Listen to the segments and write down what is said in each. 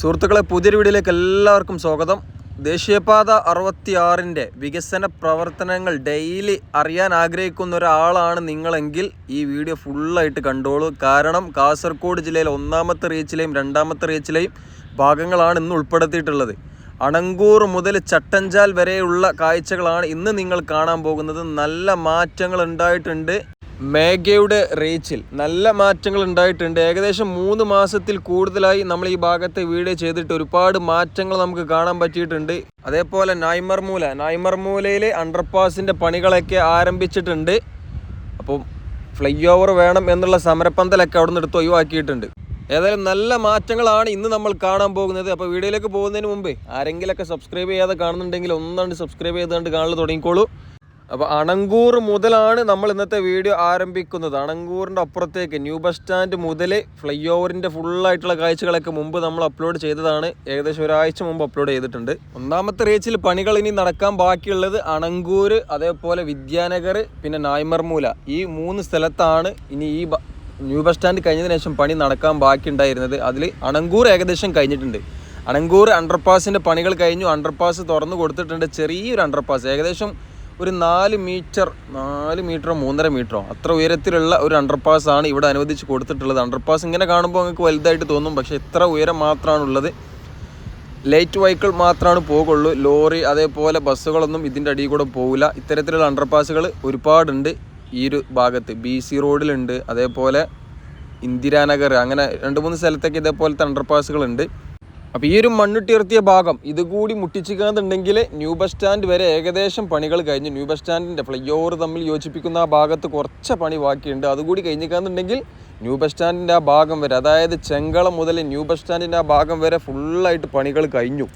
സുഹൃത്തുക്കളെ പുതിയൊരു വീഡിയോയിലേക്ക് എല്ലാവർക്കും സ്വാഗതം. ദേശീയപാത അറുപത്തിയാറിന്റെ വികസന പ്രവർത്തനങ്ങൾ ഡെയിലി അറിയാൻ ആഗ്രഹിക്കുന്ന ഒരാളാണ് നിങ്ങളെങ്കിൽ ഈ വീഡിയോ ഫുള്ളായിട്ട് കണ്ടോളൂ. കാരണം കാസർഗോഡ് ജില്ലയിലെ ഒന്നാമത്തെ റീച്ചിലെയും രണ്ടാമത്തെ റീച്ചിലെയും ഭാഗങ്ങളാണ് ഇന്ന് ഉൾപ്പെടുത്തിയിട്ടുള്ളത്. അണങ്കൂർ മുതൽ ചട്ടഞ്ചാൽ വരെയുള്ള കാഴ്ചകളാണ് ഇന്ന് നിങ്ങൾ കാണാൻ പോകുന്നത്. നല്ല മാറ്റങ്ങൾ ഉണ്ടായിട്ടുണ്ട്. മേഘയുടെ റീച്ചിൽ നല്ല മാറ്റങ്ങൾ ഉണ്ടായിട്ടുണ്ട്. ഏകദേശം മൂന്ന് മാസത്തിൽ കൂടുതലായി നമ്മൾ ഈ ഭാഗത്തെ വീഡിയോ ചെയ്തിട്ട് ഒരുപാട് മാറ്റങ്ങൾ നമുക്ക് കാണാൻ പറ്റിയിട്ടുണ്ട്. അതേപോലെ നായ്മർമൂല. നായ്മർമൂലയിലെ അണ്ടർപാസിന്റെ പണികളൊക്കെ ആരംഭിച്ചിട്ടുണ്ട്. അപ്പം ഫ്ലൈ ഓവർ വേണം എന്നുള്ള സമരപ്പന്തലൊക്കെ അവിടെ നിന്ന് എടുത്ത് ഒഴിവാക്കിയിട്ടുണ്ട്. ഏതായാലും നല്ല മാറ്റങ്ങളാണ് ഇന്ന് നമ്മൾ കാണാൻ പോകുന്നത്. അപ്പോൾ വീഡിയോയിലേക്ക് പോകുന്നതിന് മുമ്പേ ആരെങ്കിലൊക്കെ സബ്സ്ക്രൈബ് ചെയ്യാതെ കാണുന്നുണ്ടെങ്കിൽ ഒന്നാണ്ട് സബ്സ്ക്രൈബ് ചെയ്തുകൊണ്ട് കാണൽ തുടങ്ങിക്കോളൂ. അപ്പോൾ അണങ്കൂർ മുതലാണ് നമ്മൾ ഇന്നത്തെ വീഡിയോ ആരംഭിക്കുന്നത്. അണങ്കൂറിന്റെ അപ്പുറത്തേക്ക് ന്യൂ ബസ് സ്റ്റാൻഡ് മുതൽ ഫ്ലൈ ഓവറിന്റെ ഫുള്ളായിട്ടുള്ള കാഴ്ചകളൊക്കെ മുമ്പ് നമ്മൾ അപ്ലോഡ് ചെയ്തതാണ്. ഏകദേശം ഒരാഴ്ച മുമ്പ് അപ്ലോഡ് ചെയ്തിട്ടുണ്ട്. ഒന്നാമത്തെ റേച്ചിൽ പണികൾ ഇനി നടക്കാൻ ബാക്കിയുള്ളത് അണങ്കൂർ അതേപോലെ വിദ്യാനഗർ പിന്നെ നായ്മർമൂല. ഈ മൂന്ന് സ്ഥലത്താണ് ഇനി ഈ ന്യൂ ബസ് സ്റ്റാൻഡ് കഴിഞ്ഞതിന് ശേഷം പണി നടക്കാൻ ബാക്കിയുണ്ടായിരുന്നത് അതിൽ അണങ്കൂർ ഏകദേശം കഴിഞ്ഞിട്ടുണ്ട്. അണങ്കൂർ അണ്ടർപാസിന്റെ പണികൾ കഴിഞ്ഞു. അണ്ടർപാസ് തുറന്നു കൊടുത്തിട്ടുണ്ട്. ചെറിയൊരു അണ്ടർപാസ് ഏകദേശം ഒരു നാല് മീറ്റർ നാല് മീറ്ററോ മൂന്നര മീറ്ററോ അത്ര ഉയരത്തിലുള്ള ഒരു അണ്ടർപാസ് ആണ് ഇവിടെ അനുവദിച്ച് കൊടുത്തിട്ടുള്ളത്. അണ്ടർപാസ് ഇങ്ങനെ കാണുമ്പോൾ നിങ്ങൾക്ക് വലുതായിട്ട് തോന്നും പക്ഷേ ഇത്ര ഉയരം മാത്രമാണ് ഉള്ളത് ലൈറ്റ് വെഹിക്കിൾ മാത്രമാണ് പോകുള്ളൂ ലോറി അതേപോലെ ബസ്സുകളൊന്നും ഇതിന്റെ അടിയിൽ കൂടെ പോകില്ല ഇത്തരത്തിലുള്ള അണ്ടർപാസുകൾ ഒരുപാടുണ്ട് ഈ ഒരു ഭാഗത്ത്. ബി സി റോഡിലുണ്ട് അതേപോലെ ഇന്ദിരാനഗർ അങ്ങനെ രണ്ട് മൂന്ന് സ്ഥലത്തൊക്കെ ഇതേപോലത്തെ അണ്ടർപാസുകളുണ്ട് അപ്പോൾ ഈ ഒരു മണ്ണിട്ടിർത്തിയ ഭാഗം ഇതുകൂടി മുട്ടിച്ചിക്കാന്നുണ്ടെങ്കിൽ ന്യൂ ബസ് സ്റ്റാൻഡ് വരെ ഏകദേശം പണികൾ കഴിഞ്ഞ് ന്യൂ ബസ് സ്റ്റാൻഡിന്റെ ഫ്ലൈ ഓവർ തമ്മിൽ യോജിപ്പിക്കുന്ന ആ ഭാഗത്ത് കുറച്ച് പണി ബാക്കിയുണ്ട്. അതുകൂടി കഴിഞ്ഞിക്കാന്നുണ്ടെങ്കിൽ ന്യൂ ബസ് സ്റ്റാൻഡിന്റെ ആ ഭാഗം വരെ അതായത് ചെങ്കളം മുതൽ ന്യൂ ബസ് സ്റ്റാൻഡിന്റെ ആ ഭാഗം വരെ ഫുള്ളായിട്ട് പണികൾ കഴിഞ്ഞു.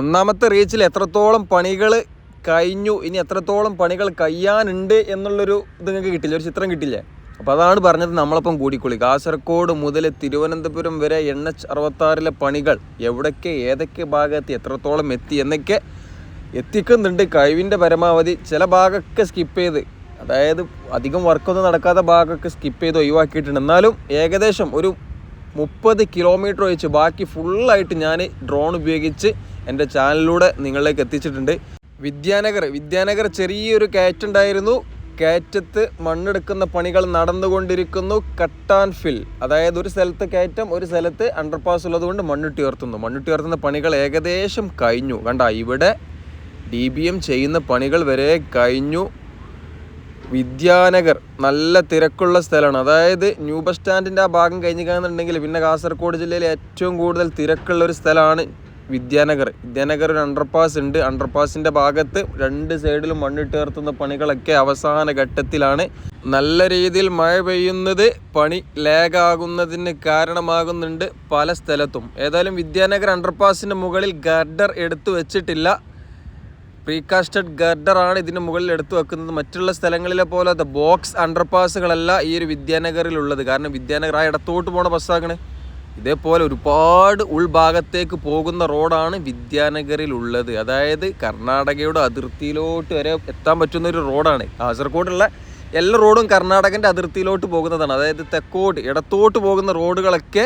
ഒന്നാമത്തെ റീച്ചിൽ എത്രത്തോളം പണികൾ കഴിഞ്ഞു ഇനി എത്രത്തോളം പണികൾ കഴിയാനുണ്ട് എന്നുള്ളൊരു ഇത് നിങ്ങൾക്ക് കിട്ടില്ല ഒരു ചിത്രം കിട്ടില്ലേ? അപ്പോൾ അതാണ് പറഞ്ഞത് നമ്മളപ്പം കൂടിക്കൊള്ളി കാസർഗോഡ് മുതൽ തിരുവനന്തപുരം വരെ എൻ എച്ച് അറുപത്താറിലെ പണികൾ എവിടൊക്കെ ഏതൊക്കെ ഭാഗത്ത് എത്രത്തോളം എത്തി എന്നൊക്കെ എത്തിക്കുന്നുണ്ട്. കഴിവിന്റെ പരമാവധി ചില ഭാഗമൊക്കെ സ്കിപ്പ് ചെയ്ത് അതായത് അധികം വർക്കൊന്നും നടക്കാത്ത ഭാഗമൊക്കെ സ്കിപ്പ് ചെയ്ത് ഒഴിവാക്കിയിട്ടുണ്ട്. എന്നാലും ഏകദേശം ഒരു മുപ്പത് കിലോമീറ്റർ ഒഴിച്ച് ബാക്കി ഫുള്ളായിട്ട് ഞാൻ ഡ്രോൺ ഉപയോഗിച്ച് എന്റെ ചാനലിലൂടെ നിങ്ങളിലേക്ക് എത്തിച്ചിട്ടുണ്ട്. വിദ്യാനഗർ വിദ്യാനഗർ ചെറിയൊരു കയറ്റുണ്ടായിരുന്നു കയറ്റത്ത് മണ്ണെടുക്കുന്ന പണികൾ നടന്നുകൊണ്ടിരിക്കുന്നു. കട്ടാൻ ഫിൽ. അതായത് ഒരു സ്ഥലത്ത് കയറ്റം ഒരു സ്ഥലത്ത് അണ്ടർപാസ് ഉള്ളതുകൊണ്ട് മണ്ണിട്ട് ഉയർത്തുന്നു. മണ്ണിട്ട് ഉയർത്തുന്ന പണികൾ ഏകദേശം കഴിഞ്ഞു. കണ്ട ഇവിടെ ഡി ബി എം ചെയ്യുന്ന പണികൾ വരെ കഴിഞ്ഞു. വിദ്യാനഗർ നല്ല തിരക്കുള്ള സ്ഥലമാണ്. അതായത് ന്യൂ ബസ് സ്റ്റാൻഡിന്റെ ആ ഭാഗം കഴിഞ്ഞ് കഴിഞ്ഞിട്ടുണ്ടെങ്കിൽ പിന്നെ കാസർഗോഡ് ജില്ലയിലെ ഏറ്റവും കൂടുതൽ തിരക്കുള്ള ഒരു സ്ഥലമാണ് വിദ്യാനഗർ. വിദ്യാനഗർ ഒരു അണ്ടർപാസ് ഉണ്ട്. അണ്ടർപാസിന്റെ ഭാഗത്ത് രണ്ട് സൈഡിലും മണ്ണിട്ട് നിർത്തുന്ന പണികളൊക്കെ അവസാന ഘട്ടത്തിലാണ്. നല്ല രീതിയിൽ മഴ പെയ്യുന്നത് പണി ലേഗാകുന്നതിന് കാരണമാകുന്നുണ്ട് പല സ്ഥലത്തും. ഏതായാലും വിദ്യാനഗർ അണ്ടർപാസിന്റെ മുകളിൽ ഗർഡർ എടുത്തു വെച്ചിട്ടില്ല. പ്രീകാസ്റ്റഡ് ഗർഡർ ആണ് ഇതിന് മുകളിൽ എടുത്തു വെക്കുന്നത്. മറ്റുള്ള സ്ഥലങ്ങളിലെ പോലത്തെ ബോക്സ് അണ്ടർപാസുകളല്ല ഈ ഒരു വിദ്യാനഗറിലുള്ളത് കാരണം വിദ്യാനഗർ ആ ഇടത്തോട്ട് പോണ ബസ്സാകണേ ഇതേപോലെ ഒരുപാട് ഉൾഭാഗത്തേക്ക് പോകുന്ന റോഡാണ് വിദ്യാനഗറിൽ ഉള്ളത് അതായത് കർണാടകയുടെ അതിർത്തിയിലോട്ട് വരെ എത്താൻ പറ്റുന്ന ഒരു റോഡാണ്. കാസർഗോഡുള്ള എല്ലാ റോഡും കർണാടകന്റെ അതിർത്തിയിലോട്ട് പോകുന്നതാണ്. അതായത് തെക്കോട്ട് ഇടത്തോട്ട് പോകുന്ന റോഡുകളൊക്കെ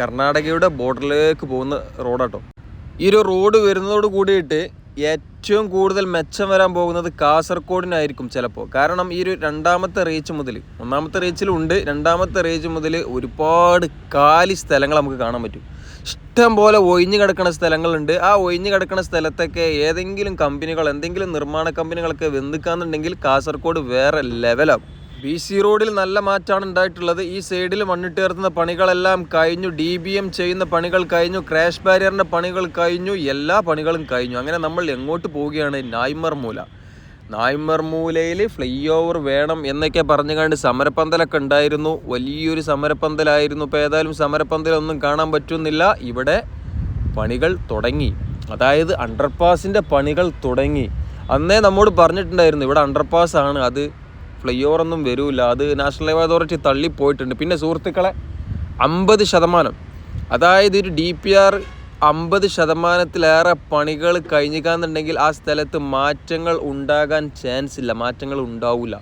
കർണാടകയുടെ ബോർഡറിലേക്ക് പോകുന്ന റോഡാട്ടോ. ഈ ഒരു റോഡ് വരുന്നതോട് കൂടിയിട്ട് ഏറ്റവും കൂടുതൽ മെച്ചം വരാൻ പോകുന്നത് കാസർഗോഡിനായിരിക്കും ചിലപ്പോൾ. കാരണം ഈ ഒരു രണ്ടാമത്തെ റേഞ്ച് മുതൽ ഒന്നാമത്തെ റേഞ്ചിലുണ്ട് രണ്ടാമത്തെ റേഞ്ച് മുതൽ ഒരുപാട് കാലി സ്ഥലങ്ങൾ നമുക്ക് കാണാൻ പറ്റും. ഇഷ്ടം പോലെ ഒഴിഞ്ഞു കിടക്കുന്ന സ്ഥലങ്ങളുണ്ട്. ആ ഒഴിഞ്ഞു കിടക്കുന്ന സ്ഥലത്തൊക്കെ ഏതെങ്കിലും കമ്പനികൾ എന്തെങ്കിലും നിർമ്മാണ കമ്പനികളൊക്കെ വെന്തിക്കാന്നുണ്ടെങ്കിൽ കാസർഗോഡ് വേറെ ലെവലാകും ബി സി റോഡിൽ നല്ല മാറ്റമാണ് ഉണ്ടായിട്ടുള്ളത്. ഈ സൈഡിൽ മണ്ണിട്ട് മണ്ണിട്ടേർത്തുന്ന പണികളെല്ലാം കഴിഞ്ഞു. ഡി ബി എം ചെയ്യുന്ന പണികൾ കഴിഞ്ഞു. ക്രാഷ് ബാരിയറിന്റെ പണികൾ കഴിഞ്ഞു. എല്ലാ പണികളും കഴിഞ്ഞു. അങ്ങനെ നമ്മൾ എങ്ങോട്ട് പോവുകയാണ്? നായ്മർ മൂല. നായ്മർ മൂലയിൽ ഫ്ലൈ ഓവർ വേണം എന്നൊക്കെ പറഞ്ഞു കണ്ട് സമരപ്പന്തലൊക്കെ ഉണ്ടായിരുന്നു. വലിയൊരു സമരപ്പന്തലായിരുന്നു. ഇപ്പോൾ ഏതായാലും സമരപ്പന്തലൊന്നും കാണാൻ പറ്റുന്നില്ല. ഇവിടെ പണികൾ തുടങ്ങി. അതായത് അണ്ടർപാസിന്റെ പണികൾ തുടങ്ങി. അന്നേ നമ്മോട് പറഞ്ഞിട്ടുണ്ടായിരുന്നു ഇവിടെ അണ്ടർപാസ് ആണ്. അത് ഫ്ലൈ ഒന്നും വരില്ല അത് നാഷണൽ ഹൈവേ അതോറിറ്റി തള്ളിപ്പോയിട്ടുണ്ട് പിന്നെ സുഹൃത്തുക്കളെ അമ്പത് ശതമാനം. അതായത് ഒരു ഡി പി ആർ അമ്പത് ശതമാനത്തിലേറെ പണികൾ കഴിഞ്ഞിക്കാന്നുണ്ടെങ്കിൽ ആ സ്ഥലത്ത് മാറ്റങ്ങൾ ഉണ്ടാകാൻ ചാൻസ് ഇല്ല മാറ്റങ്ങൾ ഉണ്ടാവില്ല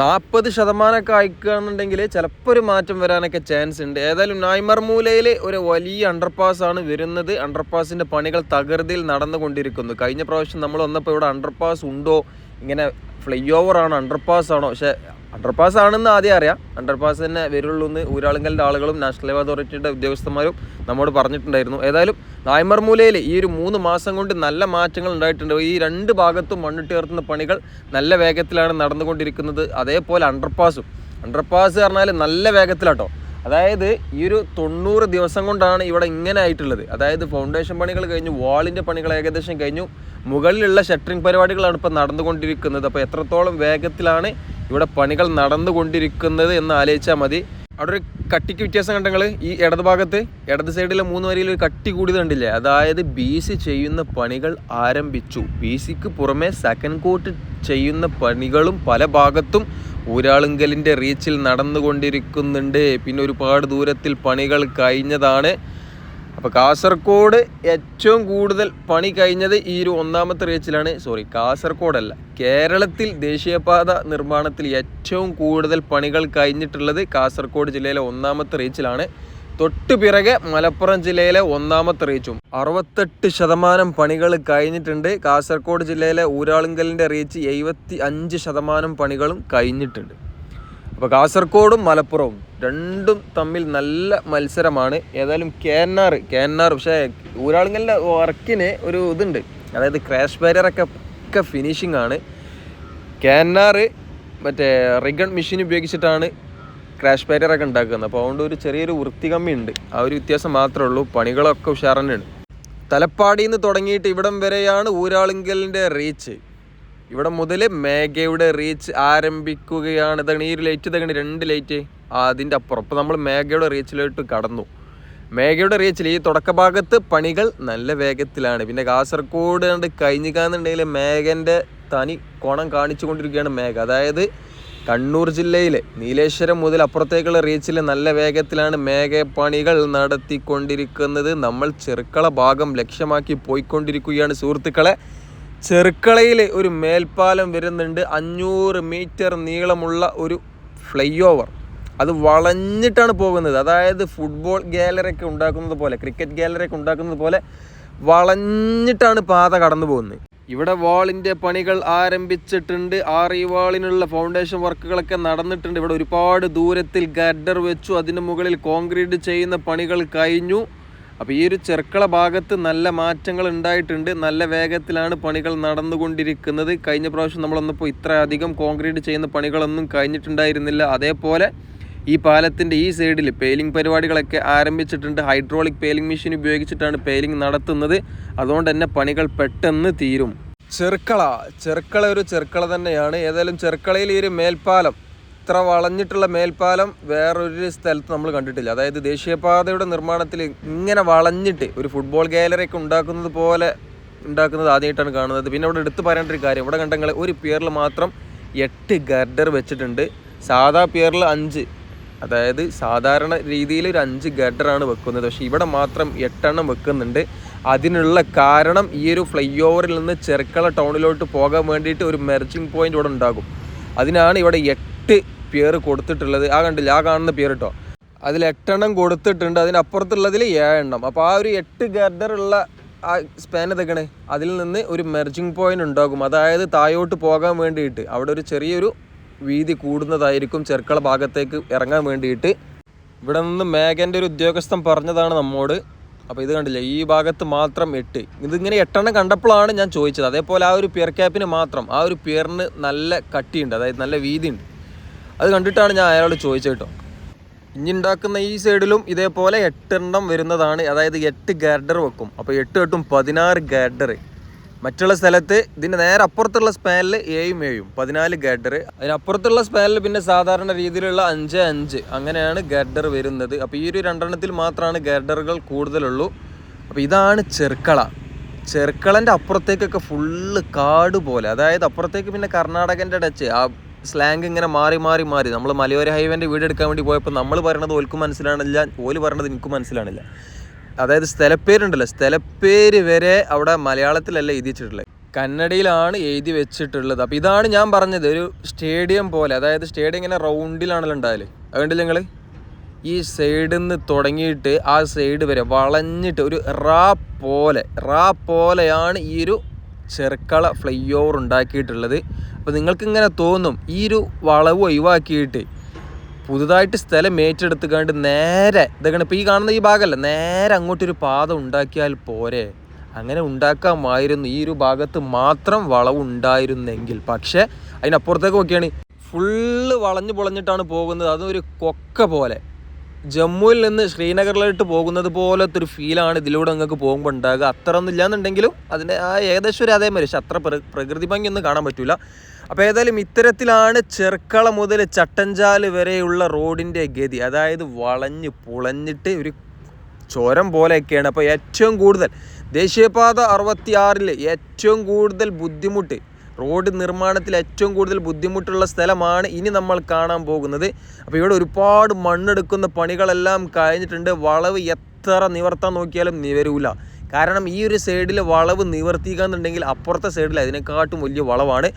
നാൽപ്പത് ശതമാനമൊക്കെ അയക്കുകയാണെന്നുണ്ടെങ്കിൽ ചിലപ്പോൾ ഒരു മാറ്റം വരാനൊക്കെ ചാൻസ് ഉണ്ട്. ഏതായാലും നായ്മർ മൂലയിൽ ഒരു വലിയ അണ്ടർപാസ് ആണ് വരുന്നത്. അണ്ടർപാസിന്റെ പണികൾ തകൃതിയിൽ നടന്നുകൊണ്ടിരിക്കുന്നു. കഴിഞ്ഞ പ്രാവശ്യം നമ്മൾ വന്നപ്പോൾ ഇവിടെ അണ്ടർപാസ് ഉണ്ടോ? ഇങ്ങനെ ഫ്ലൈ ആണോ അണ്ടർപാസ് ആണോ? പക്ഷേ അണ്ടർപാസ് ആണെന്ന് ആദ്യം അറിയാം. അണ്ടർപാസ് തന്നെ വരുള്ളൂ എന്ന് ഊരാളുങ്കലിന്റെ ആളുകളും നാഷണൽ ഹൈവേ അതോറിറ്റിയുടെ ഉദ്യോഗസ്ഥന്മാരും നമ്മോട് പറഞ്ഞിട്ടുണ്ടായിരുന്നു. ഏതായാലും നായ്മർ മൂലയിൽ ഈ ഒരു മൂന്ന് മാസം കൊണ്ട് നല്ല മാറ്റങ്ങൾ ഉണ്ടായിട്ടുണ്ട്. ഈ രണ്ട് ഭാഗത്തും മണ്ണിട്ട് ഉയർത്തുന്ന പണികൾ നല്ല വേഗത്തിലാണ് നടന്നുകൊണ്ടിരിക്കുന്നത്. അതേപോലെ അണ്ടർപാസും അണ്ടർപാസ് പറഞ്ഞാൽ നല്ല വേഗത്തിലാട്ടോ. അതായത് ഈ ഒരു തൊണ്ണൂറ് ദിവസം കൊണ്ടാണ് ഇവിടെ ഇങ്ങനെ ആയിട്ടുള്ളത്. അതായത് ഫൗണ്ടേഷൻ പണികൾ കഴിഞ്ഞു വാളിന്റെ പണികൾ ഏകദേശം കഴിഞ്ഞു. മുകളിലുള്ള ഷട്ടറിങ് പരിപാടികളാണ് ഇപ്പോൾ നടന്നുകൊണ്ടിരിക്കുന്നത്. അപ്പോൾ എത്രത്തോളം വേഗത്തിലാണ് ഇവിടെ പണികൾ നടന്നുകൊണ്ടിരിക്കുന്നത് എന്ന് ആലോചിച്ചാൽ മതി. അവിടെ ഒരു കട്ടിക്ക് വ്യത്യാസം കണ്ടങ്ങൾ ഈ ഇടത് ഭാഗത്ത് ഇടത് സൈഡിലെ മൂന്ന് വരിയിൽ ഒരു കട്ടി കൂടിയത് കണ്ടില്ലേ? അതായത് ബി സി ചെയ്യുന്ന പണികൾ ആരംഭിച്ചു. ബി സിക്ക് പുറമെ സെക്കൻഡ് കോട്ട് ചെയ്യുന്ന പണികളും പല ഭാഗത്തും ഊരാളുങ്കലിന്റെ റീച്ചിൽ നടന്നുകൊണ്ടിരിക്കുന്നുണ്ട്. പിന്നെ ഒരുപാട് ദൂരത്തിൽ പണികൾ കഴിഞ്ഞതാണ്. അപ്പോൾ കാസർഗോഡ് ഏറ്റവും കൂടുതൽ പണി കഴിഞ്ഞത് ഈ ഒരു ഒന്നാമത്തെ റേച്ചിലാണ്. സോറി കാസർഗോഡല്ല കേരളത്തിൽ ദേശീയപാത നിർമ്മാണത്തിൽ ഏറ്റവും കൂടുതൽ പണികൾ കഴിഞ്ഞിട്ടുള്ളത് കാസർഗോഡ് ജില്ലയിലെ ഒന്നാമത്തെ റേച്ചിലാണ്. തൊട്ടു പിറകെ മലപ്പുറം ജില്ലയിലെ ഒന്നാമത്തെ റീച്ചും. അറുപത്തെട്ട് ശതമാനം പണികൾ കഴിഞ്ഞിട്ടുണ്ട്. കാസർഗോഡ് ജില്ലയിലെ ഊരാളുങ്കലിന്റെ റീച്ച് എഴുപത്തി അഞ്ച് ശതമാനം പണികളും കഴിഞ്ഞിട്ടുണ്ട്. അപ്പോൾ കാസർഗോഡും മലപ്പുറവും രണ്ടും തമ്മിൽ നല്ല മത്സരമാണ്. ഏതായാലും കേന്നാർ കേന്നാർ പക്ഷേ ഊരാളുങ്കലിന്റെ വർക്കിന് ഒരു ഇതുണ്ട്. അതായത് ക്രാഷ് ബാരിയറൊക്കെ ഒക്കെ ഫിനിഷിംഗ് ആണ്. കേന്നാർ മറ്റേ റിഗൺ മെഷീൻ ഉപയോഗിച്ചിട്ടാണ് ക്രാഷ് ബാരിയറൊക്കെ ഉണ്ടാക്കുന്നത്. അപ്പോൾ അതുകൊണ്ട് ഒരു ചെറിയൊരു വൃത്തി കമ്മി ഉണ്ട് ആ ഒരു വ്യത്യാസം മാത്രമേ ഉള്ളൂ. പണികളൊക്കെ ഉഷാർ തന്നെയാണ് തലപ്പാടിയിൽ നിന്ന് തുടങ്ങിയിട്ട് ഇവിടം വരെയാണ് ഊരാളുങ്കലിന്റെ റീച്ച് ഇവിടെ മുതൽ മേഘയുടെ റീച്ച് ആരംഭിക്കുകയാണ്. ഇതാണ് ഈ ഒരു ലൈറ്റ് ഇതാണ് രണ്ട് ലൈറ്റ് അതിന്റെ അപ്പുറം. ഇപ്പോൾ നമ്മൾ മേഘയുടെ റീച്ചിലോട്ട് കടന്നു. മേഘയുടെ റീച്ചിൽ ഈ തുടക്ക ഭാഗത്ത് പണികൾ നല്ല വേഗത്തിലാണ്. പിന്നെ കാസർഗോഡ് കണ്ട് കഴിഞ്ഞിക്കാന്നുണ്ടെങ്കിൽ മേഘന്റെ തനി കോണം കാണിച്ചു കൊണ്ടിരിക്കുകയാണ് മേഘ. അതായത് കണ്ണൂർ ജില്ലയിലെ നീലേശ്വരം മുതൽ അപ്പുറത്തേക്കുള്ള റീച്ചിൽ നല്ല വേഗത്തിലാണ് പണികൾ നടത്തിക്കൊണ്ടിരിക്കുന്നത്. നമ്മൾ ചെറുക്കള ഭാഗം ലക്ഷ്യമാക്കി പോയിക്കൊണ്ടിരിക്കുകയാണ് സുഹൃത്തുക്കളെ. ചെറുക്കളയിൽ ഒരു മേൽപ്പാലം വരുന്നുണ്ട്. അഞ്ഞൂറ് മീറ്റർ നീളമുള്ള ഒരു ഫ്ലൈ ഓവർ. അത് വളഞ്ഞിട്ടാണ് പോകുന്നത്. അതായത് ഫുട്ബോൾ ഗാലറി ഒക്കെ ഉണ്ടാക്കുന്നത് പോലെ ക്രിക്കറ്റ് ഗാലറി ഒക്കെ ഉണ്ടാക്കുന്നത് പോലെ വളഞ്ഞിട്ടാണ് പാത കടന്നു പോകുന്നത്. ഇവിടെ വാളിന്റെ പണികൾ ആരംഭിച്ചിട്ടുണ്ട്. ആർ ഈ വാളിനുള്ള ഫൗണ്ടേഷൻ വർക്കുകളൊക്കെ നടന്നിട്ടുണ്ട്. ഇവിടെ ഒരുപാട് ദൂരത്തിൽ ഗഡർ വെച്ചു. അതിന് മുകളിൽ കോൺക്രീറ്റ് ചെയ്യുന്ന പണികൾ കഴിഞ്ഞു. അപ്പോൾ ഈ ഒരു ചെറുക്കള ഭാഗത്ത് നല്ല മാറ്റങ്ങൾ ഉണ്ടായിട്ടുണ്ട്. നല്ല വേഗത്തിലാണ് പണികൾ നടന്നുകൊണ്ടിരിക്കുന്നത്. കഴിഞ്ഞ പ്രാവശ്യം നമ്മളൊന്നിപ്പോൾ ഇത്ര അധികം കോൺക്രീറ്റ് ചെയ്യുന്ന പണികളൊന്നും കഴിഞ്ഞിട്ടുണ്ടായിരുന്നില്ല. അതേപോലെ ഈ പാലത്തിന്റെ ഈ സൈഡിൽ പെയിലിംഗ് പരിപാടികളൊക്കെ ആരംഭിച്ചിട്ടുണ്ട്. ഹൈഡ്രോളിക് പെയിലിംഗ് മെഷീൻ ഉപയോഗിച്ചിട്ടാണ് പെയിലിംഗ് നടത്തുന്നത്. അതുകൊണ്ട് തന്നെ പണികൾ പെട്ടെന്ന് തീരും. ചെറുക്കള. ചെറുക്കള ഒരു ചെറുക്കള തന്നെയാണ്. ഏതായാലും ചെറുക്കളയിൽ ഈ ഒരു മേൽപ്പാലം ഇത്ര വളഞ്ഞിട്ടുള്ള മേൽപ്പാലം വേറൊരു സ്ഥലത്ത് നമ്മൾ കണ്ടിട്ടില്ല. അതായത് ദേശീയപാതയുടെ നിർമ്മാണത്തിൽ ഇങ്ങനെ വളഞ്ഞിട്ട് ഒരു ഫുട്ബോൾ ഗാലറി ഒക്കെ ഉണ്ടാക്കുന്നത് പോലെ ഉണ്ടാക്കുന്നത് ആദ്യമായിട്ടാണ് കാണുന്നത്. പിന്നെ അവിടെ എടുത്തു പറയേണ്ട ഒരു കാര്യം ഇവിടെ കണ്ടെങ്കിൽ ഒരു പിയറിൽ മാത്രം എട്ട് ഗർഡർ വെച്ചിട്ടുണ്ട്. സാധാ പിയറിൽ അഞ്ച് അതായത് സാധാരണ രീതിയിൽ ഒരു അഞ്ച് ഗഡറാണ് വെക്കുന്നത്. പക്ഷേ ഇവിടെ മാത്രം എട്ടെണ്ണം വെക്കുന്നുണ്ട്. അതിനുള്ള കാരണം ഈ ഒരു ഫ്ലൈ ഓവറിൽ നിന്ന് ചെറുക്കള ടൗണിലോട്ട് പോകാൻ വേണ്ടിയിട്ട് ഒരു മെർജിങ് പോയിന്റ് ഇവിടെ ഉണ്ടാകും. അതിനാണ് ഇവിടെ എട്ട് പിയർ കൊടുത്തിട്ടുള്ളത്. ആ കണ്ടില്ല? ആ കാണുന്ന പിയർ കേട്ടോ. അതിൽ എട്ടെണ്ണം കൊടുത്തിട്ടുണ്ട്. അതിനപ്പുറത്തുള്ളതിൽ ഏഴെണ്ണം. അപ്പോൾ ആ ഒരു എട്ട് ഗഡറുള്ള ആ സ്പാൻ ഇതൊക്കെയാണ് അതിൽ നിന്ന് ഒരു മെർജിങ് പോയിന്റ് ഉണ്ടാകും. അതായത് താഴോട്ട് പോകാൻ വേണ്ടിയിട്ട്. അവിടെ ഒരു ചെറിയൊരു വീതി കൂടുന്നതായിരിക്കും ചെർക്കള ഭാഗത്തേക്ക് ഇറങ്ങാൻ വേണ്ടിയിട്ട്. ഇവിടെ നിന്ന് മേഘന്റെ ഒരു ഉദ്യോഗസ്ഥൻ പറഞ്ഞതാണ് നമ്മോട്. അപ്പോൾ ഇത് കണ്ടില്ലേ ഈ ഭാഗത്ത് മാത്രം എട്ട്. ഇതിങ്ങനെ എട്ടെണ്ണം കണ്ടപ്പോഴാണ് ഞാൻ ചോദിച്ചത്. അതേപോലെ ആ ഒരു പിയർ ക്യാപ്പിന് മാത്രം ആ ഒരു പിയറിന് നല്ല കട്ടിയുണ്ട് അതായത് നല്ല വീതിയുണ്ട്. അത് കണ്ടിട്ടാണ് ഞാൻ അയാളോട് ചോദിച്ചത് കേട്ടോ. ഇനി ഉണ്ടാക്കുന്ന ഈ സൈഡിലും ഇതേപോലെ എട്ടെണ്ണം വരുന്നതാണ്. അതായത് എട്ട് ഗാർഡർ വെക്കും. അപ്പോൾ എട്ട് എട്ടും പതിനാറ് ഗാർഡർ. മറ്റുള്ള സ്ഥലത്ത് ഇതിന്റെ നേരെ അപ്പുറത്തുള്ള സ്പാനിൽ ഏയും ഏയും പതിനാല് ഗഡർ അതിനപ്പുറത്തുള്ള സ്പാനിൽ പിന്നെ സാധാരണ രീതിയിലുള്ള അഞ്ച് അഞ്ച് അങ്ങനെയാണ് ഗഡർ വരുന്നത്. അപ്പോൾ ഈ ഒരു രണ്ടെണ്ണത്തിൽ മാത്രമാണ് ഗഡറുകൾ കൂടുതലുള്ളൂ. അപ്പോൾ ഇതാണ് ചെർക്കള. ചെർക്കളന്റെ അപ്പുറത്തേക്കൊക്കെ ഫുള്ള് കാട് പോലെ. അതായത് അപ്പുറത്തേക്ക് പിന്നെ കർണാടകന്റെ ടച്ച്. ആ സ്ലാങ് ഇങ്ങനെ മാറി മാറി മാറി. നമ്മൾ മലയോര ഹൈവേന്റെ വീട് എടുക്കാൻ വേണ്ടി പോയപ്പോൾ നമ്മൾ പറയണത് ഓൽക്കും മനസ്സിലാണില്ല. ഓൽ പറയണത് എനിക്കും മനസ്സിലാണില്ല. അതായത് സ്ഥലപ്പേരുണ്ടല്ലോ. സ്ഥലപ്പേര് വരെ അവിടെ മലയാളത്തിലല്ല എഴുതി വെച്ചിട്ടുള്ളത്. കന്നഡയിലാണ് എഴുതി വെച്ചിട്ടുള്ളത്. അപ്പോൾ ഇതാണ് ഞാൻ പറഞ്ഞത്. ഒരു സ്റ്റേഡിയം പോലെ. അതായത് സ്റ്റേഡിയം ഇങ്ങനെ റൗണ്ടിലാണല്ലോ ഉണ്ടായാൽ അതുകൊണ്ടില്ല നിങ്ങൾ ഈ സൈഡിൽ നിന്ന് തുടങ്ങിയിട്ട് ആ സൈഡ് വരെ വളഞ്ഞിട്ട് ഒരു റാ പോലെ റാ പോലെയാണ് ഈ ഒരു ചെറുക്കള ഫ്ലൈ ഓവർ ഉണ്ടാക്കിയിട്ടുള്ളത്. അപ്പോൾ നിങ്ങൾക്കിങ്ങനെ തോന്നും. ഈ ഒരു വളവ് ഒഴിവാക്കിയിട്ട് പുതുതായിട്ട് സ്ഥലം ഏറ്റെടുത്തുകൊണ്ട് നേരെ ഇതൊക്കെയാണ് ഇപ്പോൾ ഈ കാണുന്ന ഈ ഭാഗമല്ല നേരെ അങ്ങോട്ടൊരു പാത ഉണ്ടാക്കിയാൽ പോരെ. അങ്ങനെ ഉണ്ടാക്കാമായിരുന്നു ഈ ഒരു ഭാഗത്ത് മാത്രം വളവുണ്ടായിരുന്നെങ്കിൽ പക്ഷേ അതിനപ്പുറത്തേക്ക് നോക്കിയാണ് ഫുള്ള് വളഞ്ഞു പൊളഞ്ഞിട്ടാണ് പോകുന്നത്. ഒരു കൊക്ക പോലെ. ജമ്മുവിൽ നിന്ന് ശ്രീനഗറിലോട്ട് പോകുന്നത് പോലത്തെ ഒരു ഫീലാണ് ഇതിലൂടെ നിങ്ങൾക്ക് പോകുമ്പോൾ ഉണ്ടാകുക. അത്ര ഒന്നും ഇല്ലാന്നുണ്ടെങ്കിലും അതിന്റെ ആ ഏകദേശം ഒരു അതേമാതിരി പക്ഷെ അത്ര പ്ര- പ്രകൃതി ഭംഗി ഒന്നും കാണാൻ പറ്റില്ല അപ്പോൾ ഏതായാലും ഇത്തരത്തിലാണ് ചെർക്കള മുതൽ ചട്ടഞ്ചാൽ വരെയുള്ള റോഡിന്റെ ഗതി. അതായത് വളഞ്ഞ് പുളഞ്ഞിട്ട് ഒരു ചോരം പോലെയൊക്കെയാണ്. അപ്പോൾ ഏറ്റവും കൂടുതൽ ദേശീയപാത അറുപത്തി ആറിൽ ഏറ്റവും കൂടുതൽ ബുദ്ധിമുട്ട് റോഡ് നിർമ്മാണത്തിൽ ഏറ്റവും കൂടുതൽ ബുദ്ധിമുട്ടുള്ള സ്ഥലമാണ് ഇനി നമ്മൾ കാണാൻ പോകുന്നത്. അപ്പോൾ ഇവിടെ ഒരുപാട് മണ്ണെടുക്കുന്ന പണികളെല്ലാം കഴിഞ്ഞിട്ടുണ്ട്. വളവ് എത്ര നിവർത്താൻ നോക്കിയാലും നിവരൂല. കാരണം ഈ ഒരു സൈഡിൽ വളവ് നിവർത്തിക്കാന്നുണ്ടെങ്കിൽ അപ്പുറത്തെ സൈഡിൽ അതിനെക്കാട്ടും വലിയ വളവാണ്.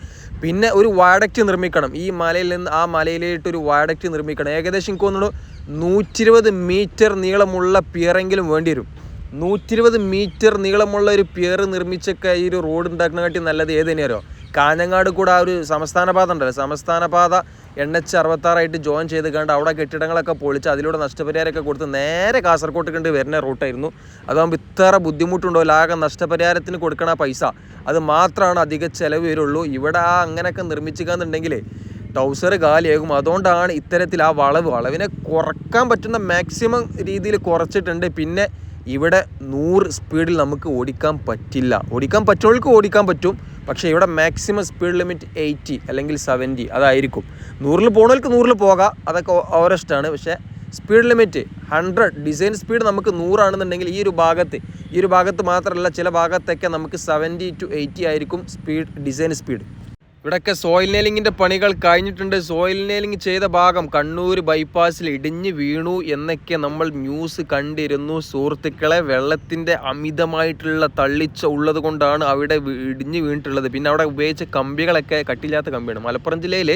പിന്നെ ഒരു വയഡക്റ്റ് നിർമ്മിക്കണം. ഈ മലയിൽ നിന്ന് ആ മലയിലേട്ട് ഒരു വയഡക്റ്റ് നിർമ്മിക്കണം. ഏകദേശം എനിക്ക് തോന്നുന്നു നൂറ്റിരുപത് മീറ്റർ നീളമുള്ള പിയറെങ്കിലും വേണ്ടി വരും. നൂറ്റിരുപത് മീറ്റർ നീളമുള്ള ഒരു പിയർ നിർമ്മിച്ചൊക്കെ ഈ ഒരു റോഡ് ഉണ്ടാക്കുന്നതിനാട്ടി നല്ലത് ഏത് തന്നെയാരോ കാഞ്ഞങ്ങാട് കൂടെ ആ ഒരു സംസ്ഥാന പാത ഉണ്ടല്ലോ. സംസ്ഥാന പാത എൻ എച്ച് അറുപത്താറായിട്ട് ജോയിൻ ചെയ്ത് കണ്ട് അവിടെ കെട്ടിടങ്ങളൊക്കെ പൊളിച്ച് അതിലൂടെ നഷ്ടപരിഹാരമൊക്കെ കൊടുത്ത് നേരെ കാസർഗോട്ട് കണ്ട് വരുന്ന റൂട്ടായിരുന്നു. അതാകുമ്പോൾ ഇത്ര ബുദ്ധിമുട്ടുണ്ടോ? ലാകെ നഷ്ടപരിഹാരത്തിന് കൊടുക്കണ പൈസ. അത് മാത്രമാണ് അധിക ചിലവ് വരുള്ളൂ. ഇവിടെ ആ അങ്ങനെയൊക്കെ നിർമ്മിച്ചിക്കാന്നുണ്ടെങ്കിൽ ടൗസർ കാലിയാകും അതുകൊണ്ടാണ് ഇത്തരത്തിൽ ആ വളവ്. വളവിനെ കുറയ്ക്കാൻ പറ്റുന്ന മാക്സിമം രീതിയിൽ കുറച്ചിട്ടുണ്ട്. പിന്നെ ഇവിടെ നൂറ് സ്പീഡിൽ നമുക്ക് ഓടിക്കാൻ പറ്റില്ല. ഓടിക്കാൻ പറ്റുന്നവർക്ക് ഓടിക്കാൻ പറ്റും. പക്ഷേ ഇവിടെ മാക്സിമം സ്പീഡ് ലിമിറ്റ് എയ്റ്റി അല്ലെങ്കിൽ സെവന്റി അതായിരിക്കും. നൂറിൽ പോകുന്നവർക്ക് നൂറിൽ പോകാം. അതൊക്കെ ഓരോ ഇഷ്ടമാണ് പക്ഷേ speed limit hundred design speed നമുക്ക് നൂറാണെന്നുണ്ടെങ്കിൽ ഈ ഒരു ഭാഗത്ത് ഈ ഒരു ഭാഗത്ത് മാത്രമല്ല ചില ഭാഗത്തൊക്കെ നമുക്ക് സെവന്റി ടു എയ്റ്റി ആയിരിക്കും സ്പീഡ് ഡിസൈൻ സ്പീഡ് ഇവിടെയൊക്കെ സോയിൽ നെയിലിങ്ങിന്റെ പണികൾ കഴിഞ്ഞിട്ടുണ്ട്. സോയിൽ നെയിലിംഗ് ചെയ്ത ഭാഗം കണ്ണൂർ ബൈപ്പാസിൽ ഇടിഞ്ഞ് വീണു എന്നൊക്കെ നമ്മൾ ന്യൂസ് കണ്ടിരുന്നു. സുഹൃത്തുക്കളെ വെള്ളത്തിന്റെ അമിതമായിട്ടുള്ള തള്ളിച്ച ഉള്ളത് കൊണ്ടാണ് അവിടെ ഇടിഞ്ഞ് വീണിട്ടുള്ളത്. പിന്നെ അവിടെ ഉപയോഗിച്ച കമ്പികളൊക്കെ കട്ടില്ലാത്ത കമ്പിയാണ്. മലപ്പുറം ജില്ലയിൽ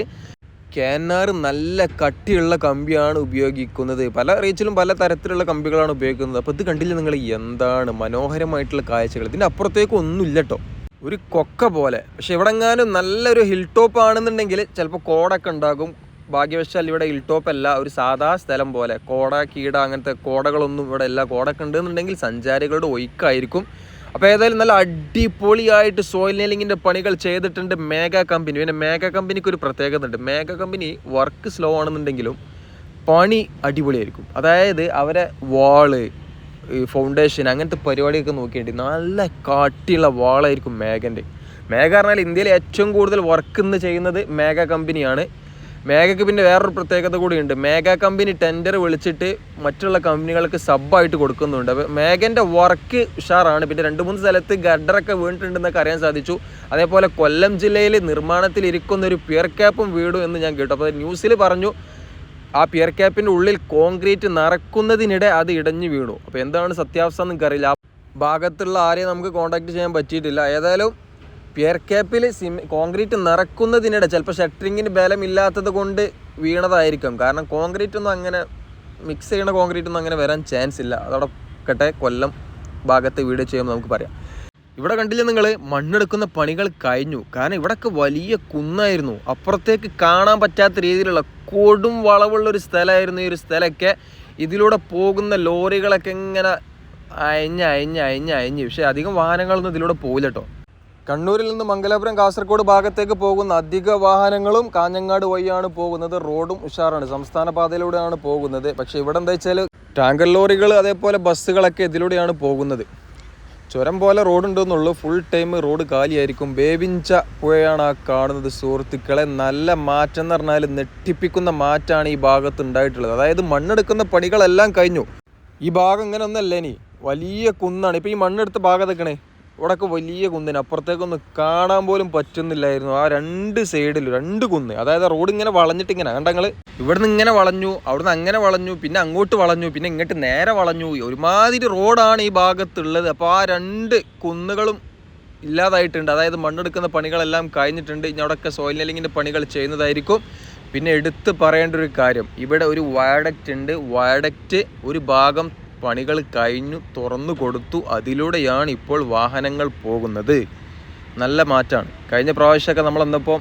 കാനാർ നല്ല കട്ടിയുള്ള കമ്പിയാണ് ഉപയോഗിക്കുന്നത്. പല റീച്ചിലും പല തരത്തിലുള്ള കമ്പികളാണ് ഉപയോഗിക്കുന്നത്. അപ്പോൾ ഇത് കണ്ടില്ല നിങ്ങൾ? എന്താണ് മനോഹരമായിട്ടുള്ള കാഴ്ചകൾ. ഇതിന്റെ അപ്പുറത്തേക്ക് ഒന്നുമില്ല കേട്ടോ ഒരു കൊക്ക പോലെ. പക്ഷെ ഇവിടെ എങ്ങാനും നല്ലൊരു ഹിൽ ടോപ്പ് ആണെന്നുണ്ടെങ്കിൽ ചിലപ്പോൾ കോടൊക്കെ ഉണ്ടാകും. ഭാഗ്യവശാൽ ഇവിടെ ഹിൽ ടോപ്പ് അല്ല ഒരു സാധാ സ്ഥലം പോലെ. കോട കീട അങ്ങനത്തെ കോടകളൊന്നും ഇവിടെ ഇല്ല. കോടൊക്കെ ഉണ്ടെന്നുണ്ടെങ്കിൽ സഞ്ചാരികളുടെ ഒഴുക്കായിരിക്കും. അപ്പോൾ ഏതായാലും നല്ല അടിപൊളിയായിട്ട് സോയിൽ നെയിലിങ്ങിന്റെ പണികൾ ചെയ്തിട്ടുണ്ട് മേഘ കമ്പനി. പിന്നെ മേഘ കമ്പനിക്ക് ഒരു പ്രത്യേകത ഉണ്ട്. മേഘ കമ്പനി വർക്ക് സ്ലോ ആണെന്നുണ്ടെങ്കിലും പണി അടിപൊളിയായിരിക്കും. അതായത് അവരെ വാൾ ഈ ഫൗണ്ടേഷൻ അങ്ങനത്തെ പരിപാടിയൊക്കെ നോക്കിയിട്ട് നല്ല കാട്ടിയുള്ള വാളായിരിക്കും മേഘന്റെ. മേഘ പറഞ്ഞാൽ ഇന്ത്യയിൽ ഏറ്റവും കൂടുതൽ വർക്ക് ഇന്ന് ചെയ്യുന്നത് മേഘ കമ്പനിയാണ്. മേഘയ്ക്ക് പിന്നെ വേറൊരു പ്രത്യേകത കൂടിയുണ്ട്. മേഘ കമ്പനി ടെൻഡർ വിളിച്ചിട്ട് മറ്റുള്ള കമ്പനികൾക്ക് സബ്ബായിട്ട് കൊടുക്കുന്നുണ്ട്. അപ്പോൾ മേഘന്റെ വർക്ക് ഉഷാറാണ്. പിന്നെ രണ്ട് മൂന്ന് സ്ഥലത്ത് ഗഡറൊക്കെ വീണിട്ടുണ്ടെന്നൊക്കെ അറിയാൻ സാധിച്ചു. അതേപോലെ കൊല്ലം ജില്ലയിൽ നിർമ്മാണത്തിൽ ഇരിക്കുന്ന ഒരു പിയർ ക്യാപ്പും വീടും എന്ന് ഞാൻ കേട്ടു. അപ്പോൾ ന്യൂസിൽ പറഞ്ഞു ആ പിയർ ക്യാപ്പിന്റെ ഉള്ളിൽ കോൺക്രീറ്റ് നിറക്കുന്നതിനിടെ അത് ഇടഞ്ഞു വീണു. അപ്പോൾ എന്താണ് സത്യാവസ്ഥ എന്ന് ആ ഭാഗത്തുള്ള ആരെയും നമുക്ക് കോൺടാക്ട് ചെയ്യാൻ പറ്റിയിട്ടില്ല. ഏതായാലും പിയർ ക്യാപ്പിൽ സിമ കോൺക്രീറ്റ് നിറക്കുന്നതിനിടെ ചിലപ്പോൾ ഷട്ടറിങ്ങിന് ബലമില്ലാത്തത് കൊണ്ട് വീണതായിരിക്കും. കാരണം കോൺക്രീറ്റ് ഒന്നും അങ്ങനെ മിക്സ് ചെയ്യുന്ന കോൺക്രീറ്റ് ഒന്നും അങ്ങനെ വരാൻ ചാൻസ് ഇല്ല. കട്ടെ കൊല്ലം ഭാഗത്ത് വീട് ചെയ്യുമ്പോൾ നമുക്ക് പറയാം. ഇവിടെ കണ്ടില്ല നിങ്ങൾ മണ്ണെടുക്കുന്ന പണികൾ കഴിഞ്ഞു. കാരണം ഇവിടൊക്കെ വലിയ കുന്നായിരുന്നു. അപ്പുറത്തേക്ക് കാണാൻ പറ്റാത്ത രീതിയിലുള്ള കൊടും വളവുള്ള ഒരു സ്ഥലമായിരുന്നു ഈ ഒരു സ്ഥലമൊക്കെ. ഇതിലൂടെ പോകുന്ന ലോറികളൊക്കെ ഇങ്ങനെ അയഞ്ഞ് അയഞ്ഞ് അയഞ്ഞ് അയഞ്ഞ്. പക്ഷേ അധികം വാഹനങ്ങളൊന്നും ഇതിലൂടെ പോയില്ല കേട്ടോ. കണ്ണൂരിൽ നിന്ന് മംഗലാപുരം കാസർഗോഡ് ഭാഗത്തേക്ക് പോകുന്ന അധിക വാഹനങ്ങളും കാഞ്ഞങ്ങാട് വഴിയാണ് പോകുന്നത്. റോഡും ഉഷാറാണ്. സംസ്ഥാന പാതയിലൂടെയാണ് പോകുന്നത്. പക്ഷേ ഇവിടെ എന്താ വെച്ചാൽ ടാങ്കർ ലോറികൾ അതേപോലെ ബസ്സുകളൊക്കെ ഇതിലൂടെയാണ് പോകുന്നത്. ചുരം പോലെ റോഡ് ഉണ്ടെന്നുള്ളൂ ഫുൾ ടൈം റോഡ് കാലിയായിരിക്കും. ബേബിഞ്ച പുഴയാണ് ആ കാണുന്നത് സുഹൃത്തുക്കളെ. നല്ല മാറ്റം എന്ന് പറഞ്ഞാൽ നെട്ടിപ്പിക്കുന്ന മാറ്റാണ് ഈ ഭാഗത്ത് ഉണ്ടായിട്ടുള്ളത് അതായത് മണ്ണെടുക്കുന്ന പണികളെല്ലാം കഴിഞ്ഞു. ഈ ഭാഗം ഇങ്ങനെ ഒന്നല്ല ഇനി? വലിയ കുന്നാണ്. ഇപ്പോൾ ഈ മണ്ണെടുത്ത ഭാഗം നിൽക്കണേ ഇവിടെയൊക്കെ വലിയ കുന്നിന് അപ്പുറത്തേക്കൊന്ന് കാണാൻ പോലും പറ്റുന്നില്ലായിരുന്നു. ആ രണ്ട് സൈഡിൽ രണ്ട് കുന്ന്. അതായത് റോഡ് ഇങ്ങനെ വളഞ്ഞിട്ട് ഇങ്ങനെ കണ്ടങ്ങൾ ഇവിടുന്ന് ഇങ്ങനെ വളഞ്ഞു അവിടുന്ന് അങ്ങനെ വളഞ്ഞു പിന്നെ അങ്ങോട്ട് വളഞ്ഞു പിന്നെ ഇങ്ങോട്ട് നേരെ വളഞ്ഞു. ഒരുമാതിരി റോഡാണ് ഈ ഭാഗത്തുള്ളത്. അപ്പോൾ ആ രണ്ട് കുന്നുകളും ഇല്ലാതായിട്ടുണ്ട്. അതായത് മണ്ണെടുക്കുന്ന പണികളെല്ലാം കഴിഞ്ഞിട്ടുണ്ട്. ഇനി അവിടെയൊക്കെ സോയിൽ നെല്ലിങ്ങിന്റെ പണികൾ ചെയ്യുന്നതായിരിക്കും. പിന്നെ എടുത്ത് പറയേണ്ട ഒരു കാര്യം. ഇവിടെ ഒരു വയഡക്റ്റ് ഉണ്ട്. വയഡക്റ്റ് ഒരു ഭാഗം പണികൾ കഴിഞ്ഞു തുറന്നു കൊടുത്തു. അതിലൂടെയാണ് ഇപ്പോൾ വാഹനങ്ങൾ പോകുന്നത്. നല്ല മാറ്റമാണ് കഴിഞ്ഞ പ്രാവശ്യമൊക്കെ നമ്മൾ എന്നപ്പോൾ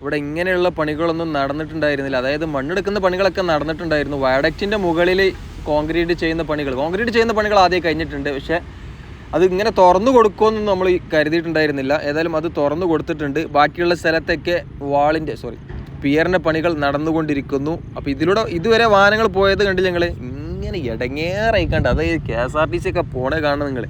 ഇവിടെ ഇങ്ങനെയുള്ള പണികളൊന്നും നടന്നിട്ടുണ്ടായിരുന്നില്ല. അതായത് മണ്ണെടുക്കുന്ന പണികളൊക്കെ നടന്നിട്ടുണ്ടായിരുന്നു. വയഡക്റ്റിന്റെ മുകളിൽ കോൺക്രീറ്റ് ചെയ്യുന്ന പണികൾ. കോൺക്രീറ്റ് ചെയ്യുന്ന പണികൾ ആദ്യം കഴിഞ്ഞിട്ടുണ്ട്. പക്ഷേ അത് ഇങ്ങനെ തുറന്നു കൊടുക്കുമെന്നൊന്നും നമ്മൾ കരുതിയിട്ടുണ്ടായിരുന്നില്ല. ഏതായാലും അത് തുറന്നു കൊടുത്തിട്ടുണ്ട്. ബാക്കിയുള്ള സ്ഥലത്തൊക്കെ വാളിന്റെ സോറി പിയറിന്റെ പണികൾ നടന്നുകൊണ്ടിരിക്കുന്നു. അപ്പോൾ ഇതിലൂടെ ഇതുവരെ വാഹനങ്ങൾ പോയത് കണ്ടില്ല നിങ്ങൾ? ഇങ്ങനെ ഇടങ്ങേറായിക്കണ്ട്. അതായത് K S R T C ഒക്കെ പോണേ കാണുന്നത് നിങ്ങൾ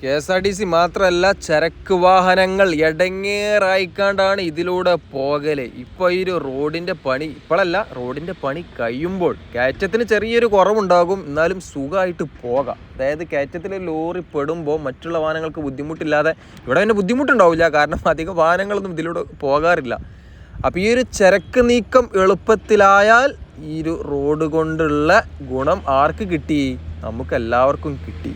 K S R T C മാത്രമല്ല ചരക്ക് വാഹനങ്ങൾ ഇടങ്ങേറായിക്കാണ്ടാണ് ഇതിലൂടെ പോകൽ. ഇപ്പോൾ ഈ ഒരു റോഡിന്റെ പണി ഇപ്പോഴല്ല റോഡിന്റെ പണി കഴിയുമ്പോൾ കയറ്റത്തിന് ചെറിയൊരു കുറവുണ്ടാകും. എന്നാലും സുഖമായിട്ട് പോകാം. അതായത് കയറ്റത്തിൽ ലോറി പെടുമ്പോൾ മറ്റുള്ള വാഹനങ്ങൾക്ക് ബുദ്ധിമുട്ടില്ലാതെ ഇവിടെ പിന്നെ ബുദ്ധിമുട്ടുണ്ടാവില്ല. കാരണം അധികം വാഹനങ്ങളൊന്നും ഇതിലൂടെ പോകാറില്ല. അപ്പോൾ ഈ ഒരു ചരക്ക് നീക്കം എളുപ്പത്തിലായാൽ ഈ ഒരു റോഡ് കൊണ്ടുള്ള ഗുണം ആർക്ക് കിട്ടി? നമുക്ക് എല്ലാവർക്കും കിട്ടി.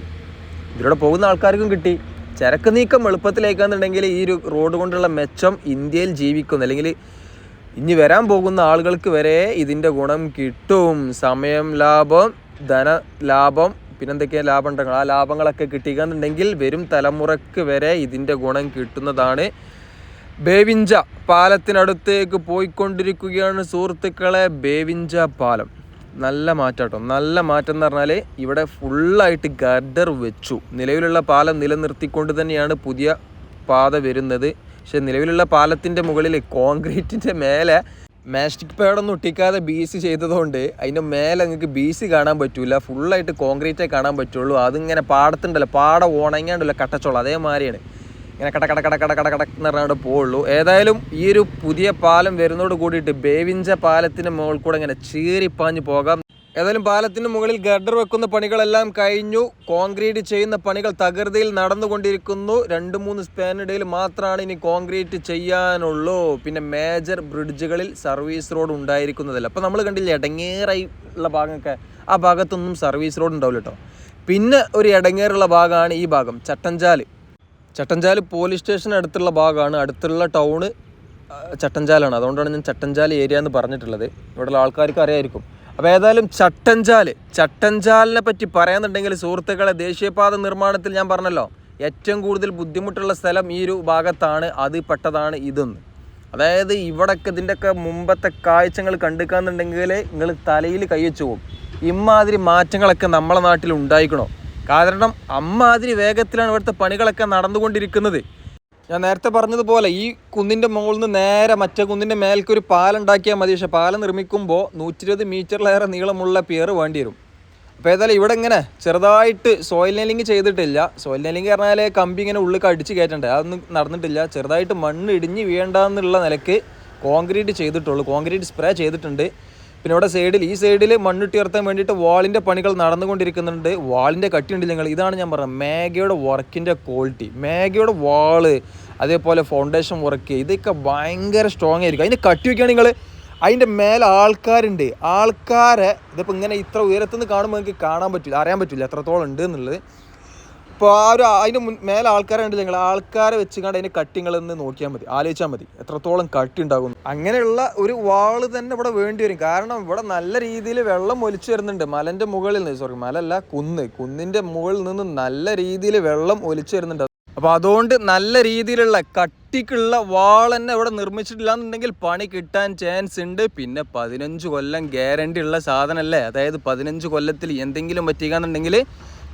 ഇതിലൂടെ പോകുന്ന ആൾക്കാർക്കും കിട്ടി. ചരക്ക് നീക്കം എളുപ്പത്തിലേക്കാന്നുണ്ടെങ്കിൽ ഈ ഒരു റോഡ് കൊണ്ടുള്ള മെച്ചം ഇന്ത്യയിൽ ജീവിക്കുന്നു. അല്ലെങ്കിൽ ഇനി വരാൻ പോകുന്ന ആളുകൾക്ക് വരെ ഇതിന്റെ ഗുണം കിട്ടും. സമയം ലാഭം ധന ലാഭം പിന്നെന്തൊക്കെ ലാഭം ഉണ്ടെങ്കിൽ ആ ലാഭങ്ങളൊക്കെ കിട്ടിക്കാന്നുണ്ടെങ്കിൽ വരും തലമുറയ്ക്ക് വരെ ഇതിന്റെ ഗുണം കിട്ടുന്നതാണ് ബേവിഞ്ച പാലത്തിനടുത്തേക്ക് പോയിക്കൊണ്ടിരിക്കുകയാണ് സുഹൃത്തുക്കളെ ബേവിഞ്ച പാലം. നല്ല മാറ്റാട്ടോ. നല്ല മാറ്റം എന്ന് പറഞ്ഞാൽ ഇവിടെ ഫുള്ളായിട്ട് ഗർഡർ വെച്ചു. നിലവിലുള്ള പാലം നിലനിർത്തിക്കൊണ്ട് തന്നെയാണ് പുതിയ പാത വരുന്നത്. പക്ഷെ നിലവിലുള്ള പാലത്തിന്റെ മുകളിൽ കോൺക്രീറ്റിന്റെ മേലെ മാസ്റ്റിക് പാഡൊന്നും ഒട്ടിക്കാതെ ബി സി ചെയ്തതുകൊണ്ട് അതിന്റെ മേലെ നിങ്ങൾക്ക് ബി സി കാണാൻ പറ്റൂല. ഫുള്ളായിട്ട് കോൺക്രീറ്റേ കാണാൻ പറ്റുള്ളൂ. അതിങ്ങനെ പാടത്തുണ്ടല്ലോ. പാടം ഉണങ്ങാണ്ടല്ലോ കട്ടച്ചോളം. അതേമാതിരിയാണ്. ഇങ്ങനെ കട കട കട കട കട കട എന്ന് പറഞ്ഞാൽ പോവുള്ളൂ. ഏതായാലും ഈ ഒരു പുതിയ പാലം വരുന്നതോട് കൂടിയിട്ട് ബേവിഞ്ച പാലത്തിന് മുകളിൽ കൂടെ ഇങ്ങനെ ചീറിപ്പാഞ്ഞ് പോകാം. ഏതായാലും പാലത്തിന് മുകളിൽ ഗർഡർ വെക്കുന്ന പണികളെല്ലാം കഴിഞ്ഞു. കോൺക്രീറ്റ് ചെയ്യുന്ന പണികൾ തകൃതിയിൽ നടന്നുകൊണ്ടിരിക്കുന്നു. രണ്ട് മൂന്ന് സ്പാനിടയിൽ മാത്രമാണ് ഇനി കോൺക്രീറ്റ് ചെയ്യാനുള്ളൂ. പിന്നെ മേജർ ബ്രിഡ്ജുകളിൽ സർവീസ് റോഡ് ഉണ്ടായിരിക്കുന്നതല്ല. അപ്പോൾ നമ്മൾ കണ്ടില്ല ഇടങ്ങേറായി ഉള്ള ഭാഗമൊക്കെ. ആ ഭാഗത്തൊന്നും സർവീസ് റോഡ് ഉണ്ടാവില്ല കേട്ടോ പിന്നെ ഒരു ഇടങ്ങേറുള്ള ഭാഗമാണ് ഈ ഭാഗം ചട്ടഞ്ചാൽ. ചട്ടഞ്ചാൽ പോലീസ് സ്റ്റേഷൻ അടുത്തുള്ള ഭാഗമാണ്. അടുത്തുള്ള ടൗണ് ചട്ടഞ്ചാലാണ്. അതുകൊണ്ടാണ് ഞാൻ ചട്ടഞ്ചാൽ ഏരിയ എന്ന് പറഞ്ഞിട്ടുള്ളത്. ഇവിടെയുള്ള ആൾക്കാർക്ക് അറിയായിരിക്കും. അപ്പോൾ ഏതായാലും ചട്ടഞ്ചാൽ ചട്ടഞ്ചാലിനെ പറ്റി പറയാന്നുണ്ടെങ്കിൽ സുഹൃത്തുക്കളെ ദേശീയപാത നിർമ്മാണത്തിൽ ഞാൻ പറഞ്ഞല്ലോ ഏറ്റവും കൂടുതൽ ബുദ്ധിമുട്ടുള്ള സ്ഥലം ഈ ഒരു ഭാഗത്താണ് അത് പെട്ടതാണ് ഇതെന്ന്. അതായത് ഇവിടൊക്കെ ഇതിന്റെയൊക്കെ മുമ്പത്തെ കാഴ്ചകൾ കണ്ടുക്കാന്നുണ്ടെങ്കിൽ നിങ്ങൾ തലയിൽ കൈവച്ചു പോകും ഇമാതിരി മാറ്റങ്ങളൊക്കെ നമ്മളെ നാട്ടിൽ ഉണ്ടായിക്കണോ? കാരണം അമ്മാതിരി വേഗത്തിലാണ് ഇവിടുത്തെ പണികളൊക്കെ നടന്നുകൊണ്ടിരിക്കുന്നത്. ഞാൻ നേരത്തെ പറഞ്ഞതുപോലെ ഈ കുന്നിന്റെ മുകളിൽ നിന്ന് നേരെ മറ്റേ കുന്നിന്റെ മേൽക്കൊരു ഒരു പാലംണ്ടാക്കിയാൽ മതി. പക്ഷേ പാലം നിർമ്മിക്കുമ്പോൾ നൂറ്റി ഇരുപത് മീറ്ററിലേറെ നീളമുള്ള പിയർ വേണ്ടി വരും. അപ്പോൾ ഏതായാലും ഇവിടെ ഇങ്ങനെ ചെറുതായിട്ട് സോയിൽ നെല്ലിങ് ചെയ്തിട്ടില്ല. സോയിൽ നെല്ലിങ് പറഞ്ഞാൽ കമ്പി ഇങ്ങനെ ഉള്ളിൽ കടിച്ച് കയറ്റണ്ടേ? അതൊന്നും നടന്നിട്ടില്ല. ചെറുതായിട്ട് മണ്ണ് ഇടിഞ്ഞ് വീണ്ടെന്നുള്ള നിലയ്ക്ക് കോൺക്രീറ്റ് ചെയ്തിട്ടുള്ളൂ. കോൺക്രീറ്റ് സ്പ്രേ ചെയ്തിട്ടുണ്ട്. പിന്നെ ഇവിടെ സൈഡിൽ ഈ സൈഡിൽ മണ്ണിട്ട് ഉയർത്താൻ വേണ്ടിയിട്ട് വാളിന്റെ പണികൾ നടന്നുകൊണ്ടിരിക്കുന്നുണ്ട്. വാളിന്റെ കട്ടിയുണ്ട് ഞങ്ങൾ. ഇതാണ് ഞാൻ പറഞ്ഞത്. മേഗയുടെ വർക്കിന്റെ ക്വാളിറ്റി. മേഗയുടെ വാൾ അതേപോലെ ഫൗണ്ടേഷൻ വർക്ക് ഇതൊക്കെ ഭയങ്കര സ്ട്രോങ് ആയിരിക്കും. അതിന്റെ കട്ടി വയ്ക്കുകയാണ് നിങ്ങൾ അതിന്റെ മേലെ ആൾക്കാരുണ്ട്. ആൾക്കാരെ ഇതിപ്പോൾ ഇങ്ങനെ ഇത്ര ഉയരത്തുനിന്ന് കാണുമ്പോൾ നിങ്ങൾക്ക് കാണാൻ പറ്റില്ല അറിയാൻ പറ്റില്ല എത്രത്തോളം ഉണ്ട് എന്നുള്ളത്. ഇപ്പോൾ ആ ഒരു അതിന്റെ മുൻ മേലെ ആൾക്കാരെ ഉണ്ട് നിങ്ങൾ ആൾക്കാരെ വെച്ച് കണ്ട് അതിന്റെ കട്ടിങ്ങളെന്ന് നോക്കിയാൽ മതി. ആലോചിച്ചാൽ മതി. എത്രത്തോളം കട്ടി ഉണ്ടാകുന്നു. അങ്ങനെയുള്ള ഒരു വാൾ തന്നെ ഇവിടെ വേണ്ടി വരും. കാരണം ഇവിടെ നല്ല രീതിയിൽ വെള്ളം ഒലിച്ചു വരുന്നുണ്ട് മലന്റെ മുകളിൽ നിന്ന്. സോറി മലല്ല കുന്ന്. കുന്നിന്റെ മുകളിൽ നിന്ന് നല്ല രീതിയിൽ വെള്ളം ഒലിച്ചു വരുന്നുണ്ട്. അപ്പോൾ അതുകൊണ്ട് നല്ല രീതിയിലുള്ള കട്ടിക്കുള്ള വാൾ തന്നെ ഇവിടെ നിർമ്മിച്ചിട്ടില്ല എന്നുണ്ടെങ്കിൽ പണി കിട്ടാൻ ചാൻസ് ഉണ്ട്. പിന്നെ പതിനഞ്ച് കൊല്ലം ഗ്യാരണ്ടി ഉള്ള സാധനമല്ലേ? അതായത് പതിനഞ്ച് കൊല്ലത്തിൽ എന്തെങ്കിലും പറ്റിക്കാന്നുണ്ടെങ്കിൽ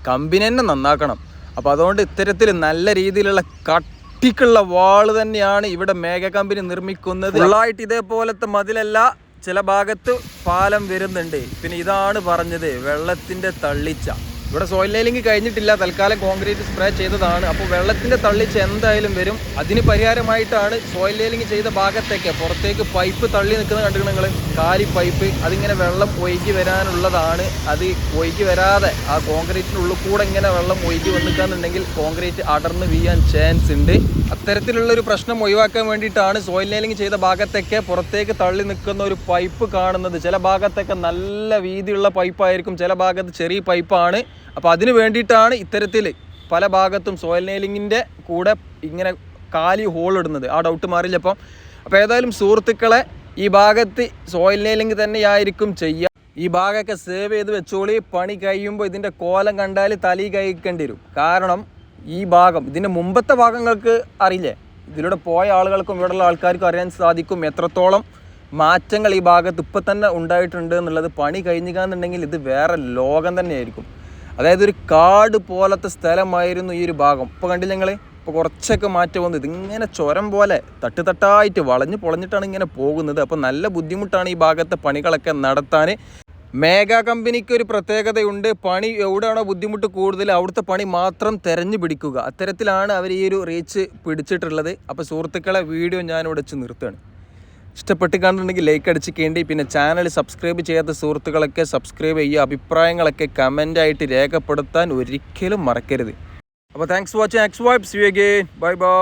കമ്പനി തന്നെ നന്നാക്കണം. അപ്പോൾ അതുകൊണ്ട് ഇത്തരത്തിൽ നല്ല രീതിയിലുള്ള കട്ടിക്കുള്ള വാൾ തന്നെയാണ് ഇവിടെ മേഘ കമ്പനി നിർമ്മിക്കുന്നത്. ഫുള്ളായിട്ട് ഇതേപോലത്തെ മതിലല്ല ചില ഭാഗത്ത് പാലം വരുന്നുണ്ട്. പിന്നെ ഇതാണ് പറഞ്ഞത് വെള്ളത്തിന്റെ തള്ളിച്ച. ഇവിടെ സോയിൽ നെയിലിംഗ് കഴിഞ്ഞിട്ടില്ല. തൽക്കാലം കോൺക്രീറ്റ് സ്പ്രേ ചെയ്തതാണ്. അപ്പോൾ വെള്ളത്തിന്റെ തള്ളിച്ച് എന്തായാലും വരും. അതിന് പരിഹാരമായിട്ടാണ് സോയിൽ നെയിലിംഗ് ചെയ്ത ഭാഗത്തേക്ക് പുറത്തേക്ക് പൈപ്പ് തള്ളി നിൽക്കുന്ന കണ്ടിട്ട് നിങ്ങൾ കാലി പൈപ്പ് അതിങ്ങനെ വെള്ളം ഒഴുകി വരാനുള്ളതാണ്. അത് ഒഴുകി വരാതെ ആ കോൺക്രീറ്റിനുള്ളിൽ കൂടെ ഇങ്ങനെ വെള്ളം ഒഴുകി വന്നിക്കാന്നുണ്ടെങ്കിൽ കോൺക്രീറ്റ് അടർന്ന് വീയാൻ ചാൻസ് ഉണ്ട്. അത്തരത്തിലുള്ള ഒരു പ്രശ്നം ഒഴിവാക്കാൻ വേണ്ടിയിട്ടാണ് സോയിൽ നെയിലിംഗ് ചെയ്ത ഭാഗത്തേക്ക് പുറത്തേക്ക് തള്ളി നിൽക്കുന്ന ഒരു പൈപ്പ് കാണുന്നത്. ചില ഭാഗത്തൊക്കെ നല്ല വീതിയുള്ള പൈപ്പായിരിക്കും ചില ഭാഗത്ത് ചെറിയ പൈപ്പാണ് അപ്പോൾ അതിന് വേണ്ടിയിട്ടാണ് ഇത്തരത്തിൽ പല ഭാഗത്തും സോയിൽ നെയിലിങ്ങിന്റെ കൂടെ ഇങ്ങനെ കാലി ഹോൾ ഇടുന്നത്. ആ ഡൗട്ട് മാറില്ല അപ്പം അപ്പോൾ ഏതായാലും സുഹൃത്തുക്കളെ ഈ ഭാഗത്ത് സോയിൽ നെയിലിംഗ് തന്നെയായിരിക്കും ചെയ്യുക. ഈ ഭാഗമൊക്കെ സേവ് ചെയ്ത് വെച്ചോളി. പണി കഴിയുമ്പോൾ ഇതിന്റെ കോലം കണ്ടാൽ തലി കഴിക്കേണ്ടി വരും. കാരണം ഈ ഭാഗം ഇതിന്റെ മുമ്പത്തെ ഭാഗങ്ങൾക്ക് അറിയില്ലേ? ഇതിലൂടെ പോയ ആളുകൾക്കും ഇവിടെയുള്ള ആൾക്കാർക്കും അറിയാൻ സാധിക്കും എത്രത്തോളം മാറ്റങ്ങൾ ഈ ഭാഗത്ത് ഇപ്പം തന്നെ ഉണ്ടായിട്ടുണ്ട് എന്നുള്ളത്. പണി കഴിഞ്ഞിക്കാന്നുണ്ടെങ്കിൽ ഇത് വേറെ ലോകം തന്നെയായിരിക്കും. അതായത് ഒരു കാട് പോലത്തെ സ്ഥലമായിരുന്നു ഈ ഒരു ഭാഗം. ഇപ്പോൾ കണ്ടില്ല ഞങ്ങൾ ഇപ്പോൾ കുറച്ചൊക്കെ മാറ്റം വന്നു. ഇതിങ്ങനെ ചുരം പോലെ തട്ട് തട്ടായിട്ട് വളഞ്ഞ് പൊളഞ്ഞിട്ടാണ് ഇങ്ങനെ പോകുന്നത്. അപ്പോൾ നല്ല ബുദ്ധിമുട്ടാണ് ഈ ഭാഗത്തെ പണികളൊക്കെ നടത്താൻ മേഘ കമ്പനിക്ക് ഒരു പ്രത്യേകതയുണ്ട്. പണി എവിടെയാണോ ബുദ്ധിമുട്ട് കൂടുതൽ അവിടുത്തെ പണി മാത്രം തെരഞ്ഞു പിടിക്കുക. അത്തരത്തിലാണ് അവർ ഈ ഒരു റീച്ച് പിടിച്ചിട്ടുള്ളത്. അപ്പോൾ സുഹൃത്തുക്കളെ വീഡിയോ ഞാനിവിടെ വെച്ച് നിർത്തുകയാണ്. ഇഷ്ടപ്പെട്ട് കണ്ടിട്ടുണ്ടെങ്കിൽ ലൈക്ക് അടിച്ചിക്കേണ്ടി പിന്നെ ചാനൽ സബ്സ്ക്രൈബ് ചെയ്യാത്ത സുഹൃത്തുക്കളൊക്കെ സബ്സ്ക്രൈബ് ചെയ്യുക. അഭിപ്രായങ്ങളൊക്കെ കമന്റായിട്ട് രേഖപ്പെടുത്താൻ ഒരിക്കലും മറക്കരുത്. അപ്പോൾ thanks for watching X vibes you again bye bye